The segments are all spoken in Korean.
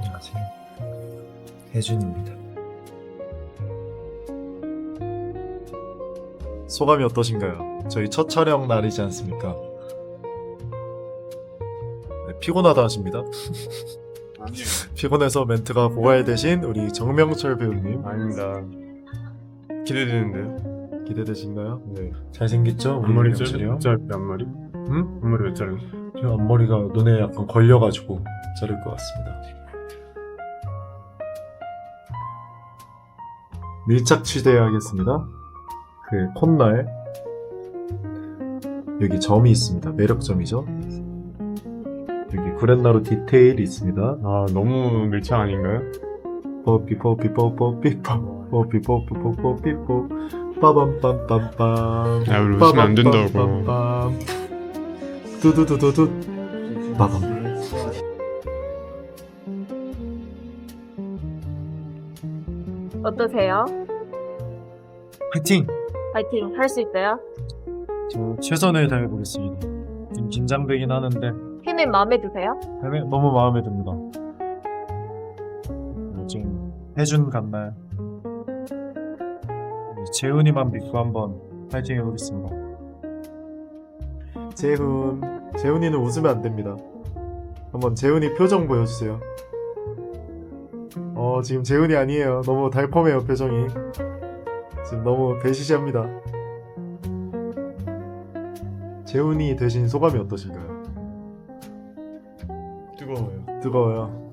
안녕하세요. 혜준입니다. 소감이 어떠신가요? 저희 첫 촬영 날이지 않습니까? 네, 피곤하다 하십니다. 피곤해서 멘트가 고갈되신 우리 정명철 배우님 아닙니다. 기대되는데요? 기대되신가요? 네. 잘생겼죠? 우리 앞머리 명철이요? 몇 짧게 앞머리? 응? 앞머리 몇 짧게? 제 앞머리가 눈에 약간 걸려가지고 자를 것 같습니다. 밀착 취재하겠습니다. 그 콧날 여기 점이 있습니다. 매력점이죠. 여기 구렛나루 디테일이 있습니다. 아 너무 밀착 아닌가요? 뽀삐 뽀삐 뽀뽀삐 뽀 뽀삐 뽀삐 뽀뽀삐 뽀 빠밤빰빰빰 야, 우리 웃으면 안 된다고. 두두두두두 빠밤 어떠세요? 파이팅! 파이팅 할 수 있어요? 저 최선을 다해보겠습니다. 좀 긴장되긴 하는데 피는 마음에 드세요? 네, 너무 마음에 듭니다. 지금 해준 같나요? 재훈이만 믿고 한번 파이팅 해보겠습니다. 재훈, 재훈이는 웃으면 안 됩니다. 한번 재훈이 표정 보여주세요. 어, 지금 재훈이 아니에요. 너무 달콤해요, 표정이. 지금 너무 배시시합니다. 재훈이 되신 소감이 어떠신가요? 뜨거워요. 뜨거워요.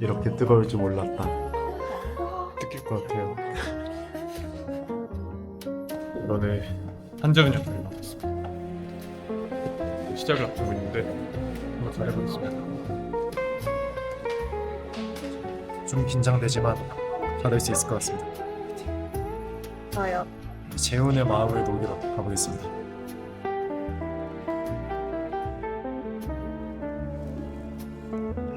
이렇게 뜨거울 줄 몰랐다. 뜯길 것 같아요. 이번에 한정은 역할을 맡았습니다. 시작을 앞두고 있는데 한번 잘해보겠습니다. 좀 긴장되지만 잘할 수 있을 것 같습니다. 저요. 재훈의 마음을 녹이러 가보겠습니다. Mm.